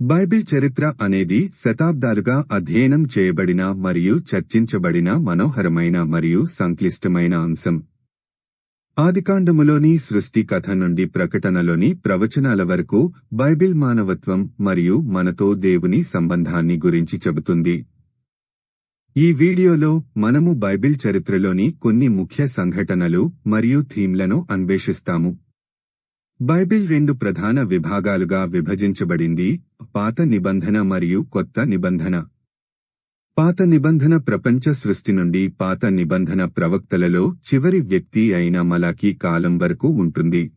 Bible చరిత్ర అనేది శతాబ్దాలుగా అధ్యయనం చేయబడిన మరియు చర్చించబడిన మనోహరమైన మరియు సంక్లిష్టమైన అంశం. ఆదికాండములోని సృష్టి కథ నుండి ప్రకటనలోని ప్రవచనాల వరకు బైబిల్ మానవత్వం మరియు మనతో దేవుని సంబంధాన్ని గురించి చెబుతుంది. ఈ వీడియోలో మనము బైబిల్ చరిత్రలోని కొన్ని ముఖ్య సంఘటనలు మరియు థీమ్లను అన్వేషిస్తాము. బైబిల్ రెండు ప్రధాన విభాగాలుగా విభజించబడింది పాత నిబంధన మరియు కొత్త నిబంధన. పాత నిబంధన ప్రపంచ సృష్టి నుండి పాత నిబంధన ప్రవక్తలలో చివరి వ్యక్తి అయిన మలాకీ కాలం వరకు ఉంటుంది.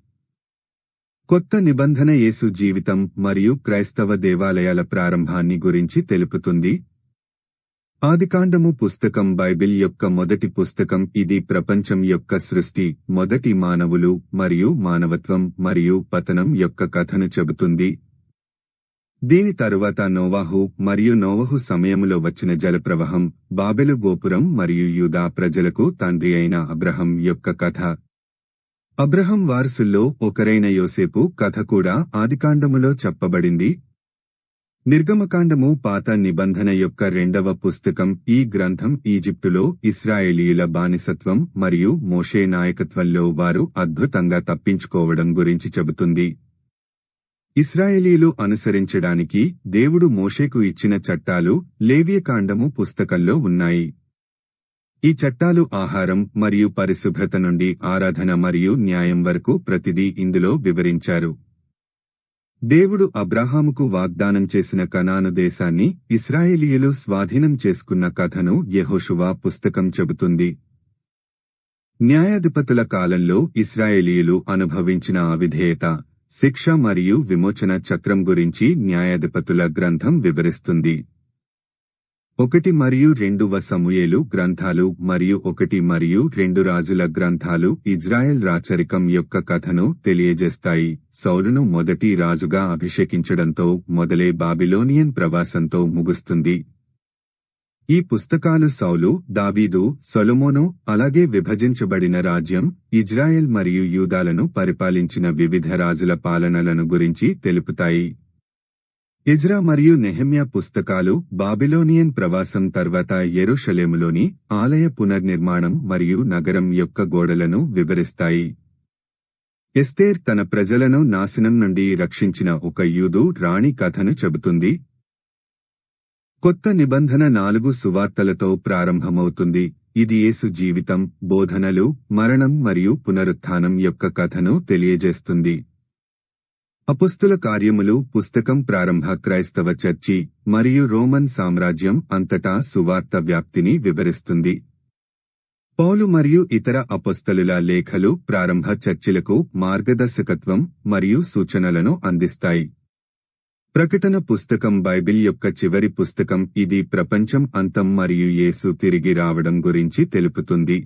కొత్త నిబంధన యేసు జీవితం మరియు క్రైస్తవ దేవాలయాల ప్రారంభాన్ని గురించి తెలుపుతుంది ఆదికాండము పుస్తకం బైబిల్ యొక్క మొదటి పుస్తకం ఇది ప్రపంచం యొక్క సృష్టి మొదటి మానవులు మరియు మానవత్వం మరియు పతనం యొక్క కథను చెబుతుంది. దీని తరువాత నోవాహు మరియు నోవహు సమయములో వచ్చిన జలప్రవాహం బాబెలు గోపురం మరియు యూదా ప్రజలకు తండ్రి అయిన అబ్రహం యొక్క కథ. అబ్రహం వారసుల్లో ఒకరైన యోసేపు కథ కూడా ఆదికాండములో చెప్పబడింది. నిర్గమకాండము పాత నిబంధన యొక్క రెండవ పుస్తకం ఈ గ్రంథం ఈజిప్టులో ఇస్రాయేలీల బానిసత్వం మరియు మోషే నాయకత్వంలో వారు అద్భుతంగా తప్పించుకోవడం గురించి చెబుతుంది. ఇస్రాయేలీలు అనుసరించడానికి దేవుడు మోషేకు ఇచ్చిన చట్టాలు లేవియకాండము పుస్తకంలో ఉన్నాయి. ఈ చట్టాలు ఆహారం మరియు పరిశుభ్రత నుండి ఆరాధన మరియు న్యాయం వరకు ప్రతిదీ ఇందులో వివరించారు. దేవుడు అబ్రహాముకు వాగ్దానం చేసిన కనాను దేశాన్ని ఇస్రాయేలీయులు స్వాధీనం చేసుకున్న కథను యెహోషువా పుస్తకం చెబుతుంది. న్యాయాధిపతుల కాలంలో ఇస్రాయేలీయులు అనుభవించిన అవిధేయత శిక్ష మరియు విమోచన చక్రం గురించి న్యాయాధిపతుల గ్రంథం వివరిస్తుంది. ఒకటి మరియు రెండవ సమూయేలు గ్రంథాలు మరియు ఒకటి మరియు రెండు రాజుల గ్రంథాలు ఇజ్రాయెల్ రాచరికం యొక్క కథను తెలియజేస్తాయి. సౌలును మొదటి రాజుగా అభిషేకించడంతో మొదలే బాబిలోనియన్ ప్రవాసంతో ముగుస్తుంది. ఈ పుస్తకాలు సౌలు దావీదు సొలమోను అలాగే విభజించబడిన రాజ్యం ఇజ్రాయెల్ మరియు యూదాలను పరిపాలించిన వివిధ రాజుల పాలనలను గురించి తెలుపుతాయి. ఇజ్రా మరియు నెహమ్యా పుస్తకాలు బాబిలోనియన్ ప్రవాసం తర్వాత ఎరుషలేములోని ఆలయ పునర్నిర్మాణం మరియు నగరం యొక్క గోడలను వివరిస్తాయి. ఎస్తేర్ తన ప్రజలను నాశనం నుండి రక్షించిన ఒక యూదు రాణి కథను చెబుతుంది. కొత్త నిబంధన నాలుగు సువార్తలతో ప్రారంభమవుతుంది. ఇది యేసు జీవితం బోధనలు మరణం మరియు పునరుత్థానం యొక్క కథను తెలియజేస్తుంది. అపుస్తుల కార్యములు పుస్తకం ప్రారంభ క్రైస్తవ చర్చి మరియు రోమన్ సామ్రాజ్యం అంతటా సువార్త వ్యాప్తిని వివరిస్తుంది. పౌలు మరియు ఇతర అపొస్తలుల లేఖలు ప్రారంభ చర్చిలకు మార్గదర్శకత్వం మరియు సూచనలను అందిస్తాయి. ప్రకటన పుస్తకం బైబిల్ యొక్క చివరి పుస్తకం ఇది ప్రపంచం అంతం మరియు యేసు తిరిగి రావడం గురించి తెలుపుతుంది.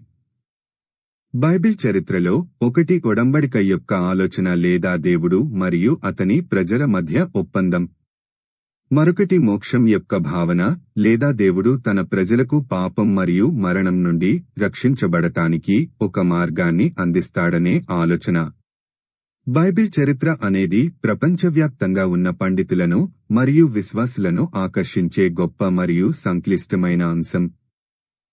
బైబిల్ చరిత్రలో ఒకటి ఒడంబడిక యొక్క ఆలోచన లేదా దేవుడు మరియు అతని ప్రజల మధ్య ఒప్పందం. మరొకటి మోక్షం యొక్క భావన లేదా దేవుడు తన ప్రజలకు పాపం మరియు మరణం నుండి రక్షించబడటానికి ఒక మార్గాన్ని అందిస్తాడనే ఆలోచన. బైబిల్ చరిత్ర అనేది ప్రపంచవ్యాప్తంగా ఉన్న పండితులను మరియు విశ్వాసులను ఆకర్షించే గొప్ప మరియు సంక్లిష్టమైన అంశం.